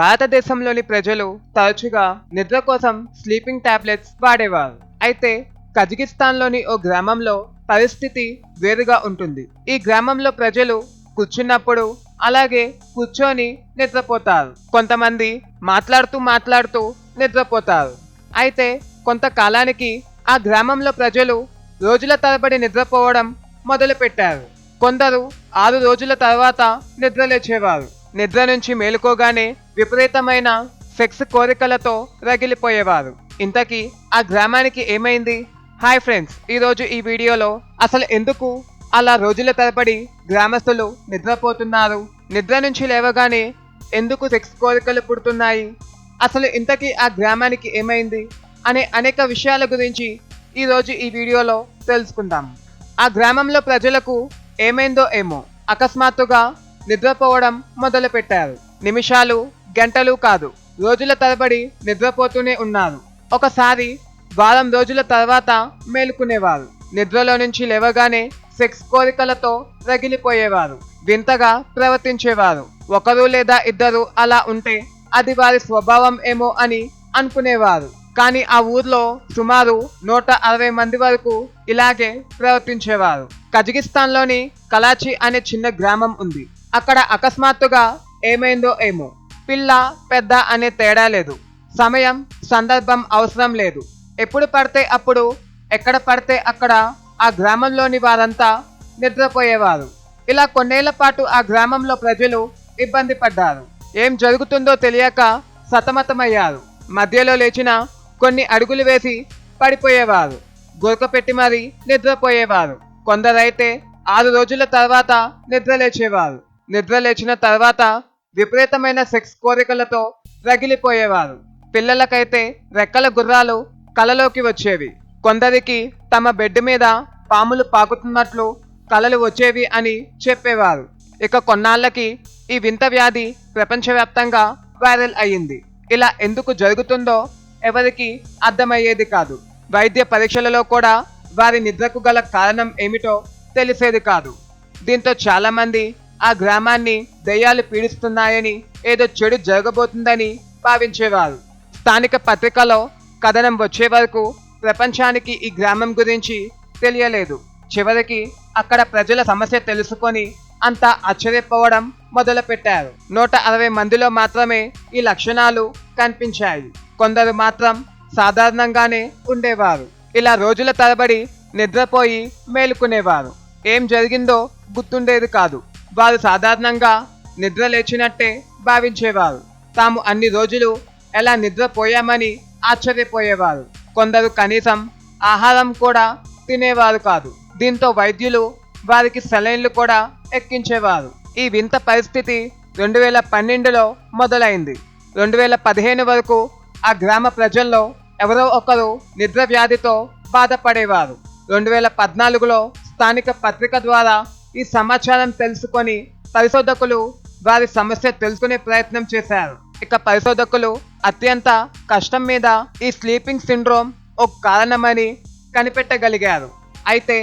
భారతదేశంలోని ప్రజలు తరచుగా నిద్ర కోసం స్లీపింగ్ టాబ్లెట్స్ వాడేవారు. అయితే కజకిస్తాన్లోని ఓ గ్రామంలో పరిస్థితి వేరుగా ఉంటుంది. ఈ గ్రామంలో ప్రజలు కూర్చున్నప్పుడు అలాగే కూర్చొని నిద్రపోతారు. కొంతమంది మాట్లాడుతూ మాట్లాడుతూ నిద్రపోతారు. అయితే కొంతకాలానికి ఆ గ్రామంలో ప్రజలు రోజుల తరబడి నిద్రపోవడం మొదలుపెట్టారు. కొందరు ఆరు రోజుల తర్వాత నిద్రలేచేవారు. నిద్ర నుంచి మేలుకోగానే విపరీతమైన సెక్స్ కోరికలతో రగిలిపోయేవారు. ఇంతకీ ఆ గ్రామానికి ఏమైంది? హాయ్ ఫ్రెండ్స్ ఈరోజు ఈ వీడియోలో అసలు ఎందుకు అలా రోజుల తరబడి గ్రామస్తులు నిద్రపోతున్నారు? నిద్ర నుంచి లేవగానే ఎందుకు సెక్స్ కోరికలు పుడుతున్నాయి? అసలు ఇంతకీ ఆ గ్రామానికి ఏమైంది? అనే అనేక విషయాల గురించి ఈరోజు ఈ వీడియోలో తెలుసుకుందాం. ఆ గ్రామంలో ప్రజలకు ఏమైందో ఏమో అకస్మాత్తుగా నిద్రపోవడం మొదలుపెట్టారు. నిమిషాలు గంటలు కాదు రోజుల తరబడి నిద్రపోతూనే ఉన్నారు. ఒకసారి వారం రోజుల తర్వాత మేలుకునేవారు. నిద్రలో నుంచి లేవగానే సెక్స్ కోరికలతో రగిలిపోయేవారు. వింతగా ప్రవర్తించేవారు. ఒకరు లేదా ఇద్దరు అలా ఉంటే అది వారి స్వభావం ఏమో అని అనుకునేవారు. కానీ ఆ ఊర్లో సుమారు నూట అరవై మంది వరకు ఇలాగే ప్రవర్తించేవారు. కజకిస్తాన్లోని కలాచి అనే చిన్న గ్రామం ఉంది. అక్కడ అకస్మాత్తుగా ఏమైందో ఏమో. పిల్ల పెద్ద అనే తేడా లేదు. సమయం సందర్భం అవసరం లేదు. ఎప్పుడు పడితే అప్పుడు ఎక్కడ పడితే అక్కడ ఆ గ్రామంలోని వారంతా నిద్రపోయేవారు. ఇలా కొన్నేళ్ళ పాటు ఆ గ్రామంలో ప్రజలు ఇబ్బంది పడ్డారు. ఏం జరుగుతుందో తెలియక సతమతమయ్యారు. మధ్యలో లేచిన కొన్ని అడుగులు వేసి పడిపోయేవారు. గురక పెట్టి మరీ నిద్రపోయేవారు. కొందరైతే ఆరు రోజుల తర్వాత నిద్రలేచేవారు. నిద్రలేచిన నిద్ర లేచిన తర్వాత విపరీతమైన సెక్స్ కోరికలతో రగిలిపోయేవారు. పిల్లలకైతే రెక్కల గుర్రాలు కలలోకి వచ్చేవి. కొందరికి తమ బెడ్ మీద పాములు పాకుతున్నట్లు కలలు వచ్చేవి అని చెప్పేవారు. ఇక కొన్నాళ్ళకి ఈ వింత వ్యాధి ప్రపంచవ్యాప్తంగా వైరల్ అయ్యింది. ఇలా ఎందుకు జరుగుతుందో ఎవరికి అర్థమయ్యేది కాదు. వైద్య పరీక్షలలో కూడా వారి నిద్రకు గల కారణం ఏమిటో తెలిసేది కాదు. దీంతో చాలామంది ఆ గ్రామాన్ని దయ్యాలు పీడిస్తున్నాయని ఏదో చెడు జరగబోతుందని భావించేవారు. స్థానిక పత్రికలో కథనం వచ్చే వరకు ప్రపంచానికి ఈ గ్రామం గురించి తెలియలేదు. చివరికి అక్కడ ప్రజల సమస్య తెలుసుకొని అంతా ఆశ్చర్యపోవడం మొదలుపెట్టారు. నూట అరవై మందిలో మాత్రమే ఈ లక్షణాలు కనిపించాయి. కొందరు మాత్రం సాధారణంగానే ఉండేవారు. ఇలా రోజుల తరబడి నిద్రపోయి మేలుకునేవారు. ఏం జరిగిందో గుర్తుండేది కాదు. వారు సాధారణంగా నిద్ర లేచినట్టే భావించేవారు. తాము అన్ని రోజులు ఎలా నిద్రపోయామని ఆశ్చర్యపోయేవారు. కొందరు కనీసం ఆహారం కూడా తినేవారు కాదు. దీంతో వైద్యులు వారికి సెలైన్లు కూడా ఎక్కించేవారు. ఈ వింత పరిస్థితి రెండు వేల పన్నెండులో మొదలైంది. రెండు వేల పదిహేను వరకు ఆ గ్రామ ప్రజల్లో ఎవరో ఒకరు నిద్ర వ్యాధితో బాధపడేవారు. రెండు వేల పద్నాలుగులో స్థానిక పత్రిక ద్వారా ఈ సమాచారం తెలుసుకొని పరిశోధకులు వారి సమస్య తెలుసుకునే ప్రయత్నం చేశారు. ఇక పరిశోధకులు అత్యంత కష్టం మీద ఈ స్లీపింగ్ సిండ్రోమ్ ఒక కారణమని కనిపెట్టగలిగారు. అయితే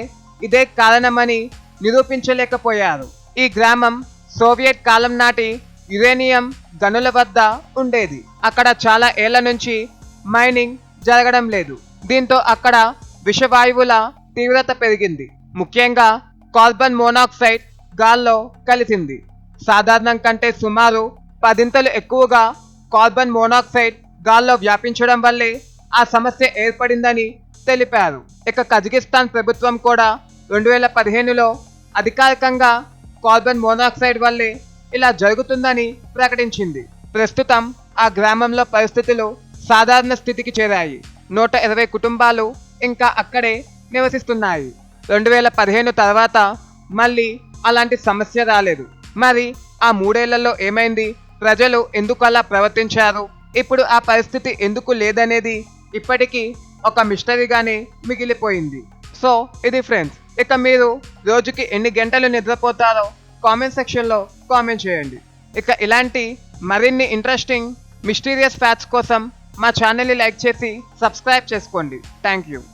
ఇదే కారణమని నిరూపించలేకపోయారు. ఈ గ్రామం సోవియట్ కాలం నాటి యురేనియం గనుల వద్ద ఉండేది. అక్కడ చాలా ఏళ్ళ నుంచి మైనింగ్ జరగడం లేదు. దీంతో అక్కడ విషవాయువుల తీవ్రత పెరిగింది. ముఖ్యంగా కార్బన్ మోనాక్సైడ్ గాల్లో కలిసింది. సాధారణం కంటే సుమారు పదింతలు ఎక్కువగా కార్బన్ మోనాక్సైడ్ గాల్లో వ్యాపించడం వల్లే ఆ సమస్య ఏర్పడిందని తెలిపారు. ఇక కజకిస్తాన్ ప్రభుత్వం కూడా రెండు వేల పదిహేనులో అధికారికంగా కార్బన్ మోనాక్సైడ్ వల్లే ఇలా జరుగుతుందని ప్రకటించింది. ప్రస్తుతం ఆ గ్రామంలో పరిస్థితులు సాధారణ స్థితికి చేరాయి. నూట ఇరవై కుటుంబాలు ఇంకా అక్కడే నివసిస్తున్నాయి. రెండు వేల పదిహేను తర్వాత మళ్ళీ అలాంటి సమస్య రాలేదు. మరి ఆ మూడేళ్ళలో ఏమైంది? ప్రజలు ఎందుకు అలా ప్రవర్తించారు? ఇప్పుడు ఆ పరిస్థితి ఎందుకు లేదనేది ఇప్పటికీ ఒక మిస్టరీగానే మిగిలిపోయింది. సో ఇది ఫ్రెండ్స్ ఇక మీరు రోజుకి ఎన్ని గంటలు నిద్రపోతారో కామెంట్ సెక్షన్లో కామెంట్ చేయండి. ఇక ఇలాంటి మరిన్ని ఇంట్రెస్టింగ్ మిస్టీరియస్ ఫ్యాక్ట్స్ కోసం మా ఛానల్ని లైక్ చేసి సబ్స్క్రైబ్ చేసుకోండి. Thank you.